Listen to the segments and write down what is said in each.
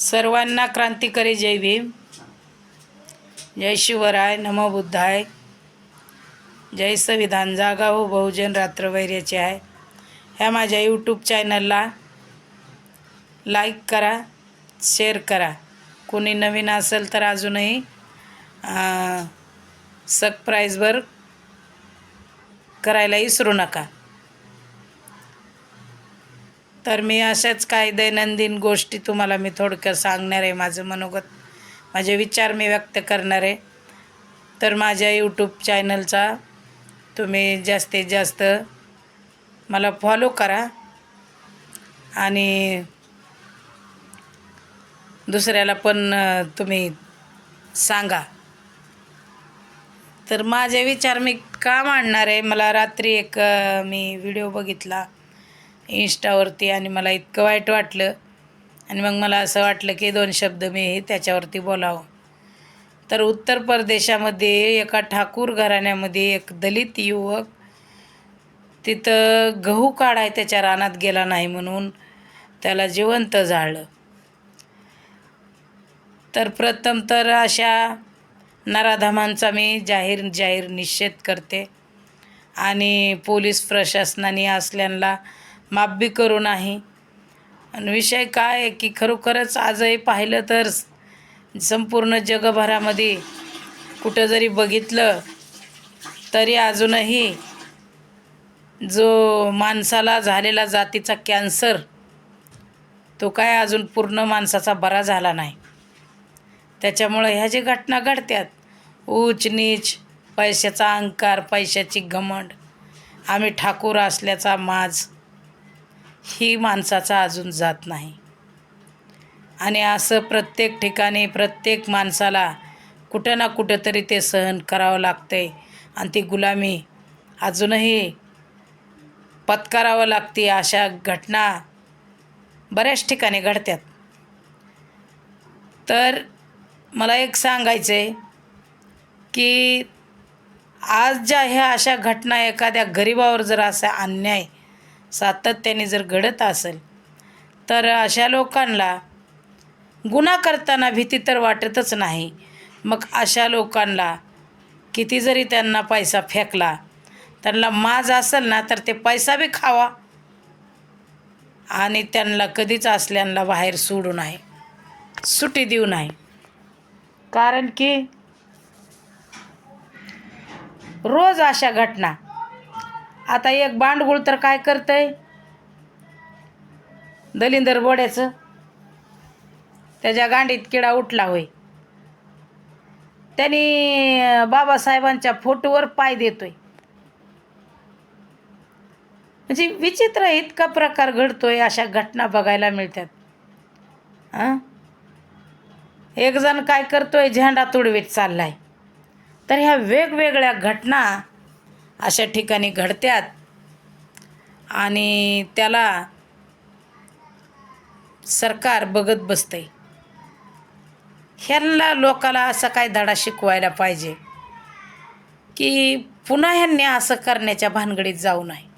सर्वांना क्रांतिकारी जय भीम. जय शिवराय नमो बुद्धाय. जय संविधान जागा हो बहुजन रात्रवैर्याचे आहे. ह्या माझ्या यूट्यूब चॅनलला लाईक करा शेअर करा. कोणी नवीन असेल तर अजूनही सबस्क्राईबवर करायला विसरू नका. तर मी अशाच काही दैनंदिन गोष्टी तुम्हाला मी थोडक्यात सांगणार आहे माझं मनोगत माझे विचार मी व्यक्त करणार आहे. तर माझ्या यूट्यूब चॅनलचा तुम्ही जास्तीत जास्त मला फॉलो करा. आणि दुसऱ्याला पण तुम्ही सांगा. तर माझे विचार मी का मांडणार आहे? मला रात्री एक मी व्हिडिओ बघितला. इंस्टावरती आणि मला इतकं वाईट वाटलं. आणि मग मला असं वाटलं की दोन शब्द मी त्याच्यावरती बोलावं. तर उत्तर प्रदेशामध्ये एका ठाकूर घराण्यामध्ये एक दलित युवक तिथं गहू काढाय त्याच्या रानात गेला नाही म्हणून त्याला जिवंत जाळलं तर प्रथम तर अशा नराधामांचा मी जाहीर जाहीर निषेध करते. आणि पोलीस प्रशासनाने असल्यांना माफ बी करू नाही. आणि विषय काय आहे की खरोखरच आजही पाहिलं तर संपूर्ण जगभरामध्ये कुठं जरी बघितलं तरी अजूनही जो माणसाला झालेला जातीचा कॅन्सर तो काय अजून पूर्ण माणसाचा बरा झाला नाही. त्याच्यामुळं ह्या जे घटना घडत्यात ऊच नीच पैशाचा अहंकार पैशाची घमंड आम्ही ठाकूर असल्याचा माज ही माणसाचा अजून जात नाही. आणि असं प्रत्येक ठिकाणी प्रत्येक माणसाला कुठं ना कुठं तरी ते सहन करावं लागते आणि ती गुलामी अजूनही पत्करावं लागते. अशा घटना बऱ्याच ठिकाणी घडत्यात. तर मला एक सांगायचं आहे की आज ज्या ह्या अशा घटना एखाद्या गरिबावर जर असा अन्याय सातत्याने जर घडत असेल तर अशा लोकांना गुन्हा करताना भीती तर वाटतच नाही. मग अशा लोकांना किती जरी त्यांना पैसा फेकला त्यांना माज असेल ना तर ते पैसा बी खावा. आणि त्यांना कधीच असल्यांना बाहेर सोडू नये सुटी देऊ नाही कारण की रोज अशा घटना आता एक बांडगुळ तर काय करतंय? दलिंदर बोड्याचं. त्याच्या गांडीत किडा उठला होय. त्यांनी बाबासाहेबांच्या फोटोवर पाय देतोय. म्हणजे विचित्र इतका प्रकार घडतोय अशा घटना बघायला मिळतात. हां एक जण काय करतोय? झेंडा तुडवीत चाललाय. तर ह्या वेगवेगळ्या घटना अशा ठिकाणी घडत्यात. आणि त्याला सरकार बघत बसते ह्यांना लोकाला असा काय धडा शिकवायला पाहिजे? की पुन्हा ह्यांनी असं करण्याच्या भानगडीत जाऊ नये.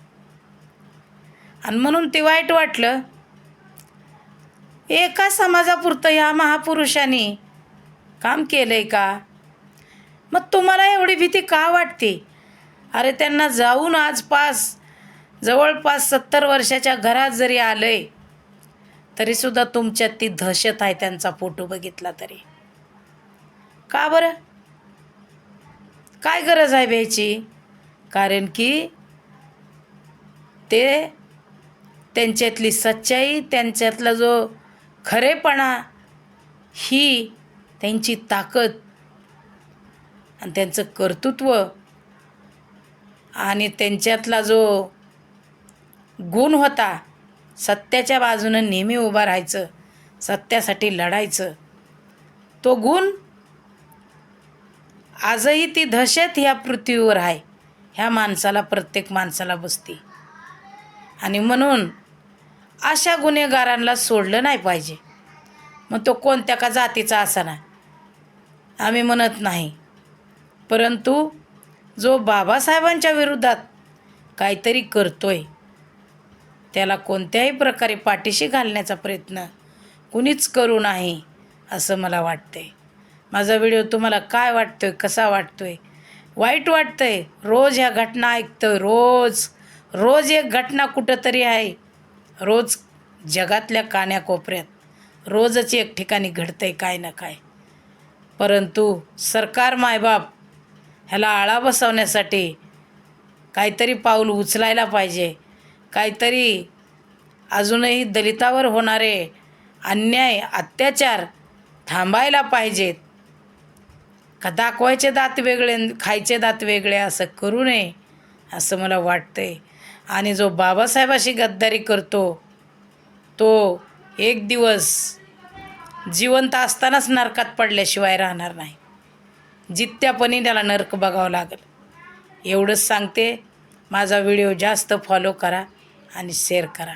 आणि म्हणून ते वाईट वाटलं. एका समाजापुरतं ह्या महापुरुषांनी काम केलं आहे का? मग तुम्हाला एवढी भीती का वाटते? अरे त्यांना जाऊन आजपास जवळपास सत्तर वर्षाच्या घरात जरी आलं आहे तरीसुद्धा तुमच्यात ती दहशत आहे त्यांचा फोटो बघितला तरी. का बरं? काय गरज आहे भ्यायची? कारण की ते त्यांच्यातली सच्चाई त्यांच्यातला जो खरेपणा ही त्यांची ताकद आणि त्यांचं कर्तृत्व आणि त्यांच्यातला जो गुण होता सत्याच्या बाजूनं नेहमी उभं राहायचं सत्यासाठी लढायचं तो गुण आजही ती दहशत ह्या पृथ्वीवर आहे ह्या माणसाला प्रत्येक माणसाला बसते. आणि म्हणून अशा गुन्हेगारांना सोडलं नाही पाहिजे. मग तो कोणत्या का जातीचा असाना आम्ही म्हणत नाही. परंतु जो बाबासाहेबांच्या विरोधात काहीतरी करतोय त्याला कोणत्याही प्रकारे पाठीशी घालण्याचा प्रयत्न कुणीच करू नाही असं मला वाटते माझा व्हिडिओ तुम्हाला काय वाटतोय कसा वाटतोय? वाईट वाटतंय. रोज ह्या घटना ऐकतोय रोज रोज एक घटना कुठंतरी आहे. रोज जगातल्या कान्याकोपऱ्यात रोजच एक ठिकाणी घडतंय काय ना काय. परंतु सरकार मायबाप ह्याला आळा बसवण्यासाठी काहीतरी पाऊल उचलायला पाहिजे. काहीतरी अजूनही दलितावर होणारे अन्याय अत्याचार थांबायला पाहिजेत. का दाखवायचे दात वेगळे खायचे दात वेगळे असं करू नये असं मला वाटतंय. आणि जो बाबासाहेबाशी गद्दारी करतो तो एक दिवस जिवंत असतानाच नरकात पडल्याशिवाय राहणार नाही. जित्यापणी त्याला नरक बघावं लागेल. एवढंच सांगते. माझा व्हिडिओ जास्त फॉलो करा आणि शेअर करा.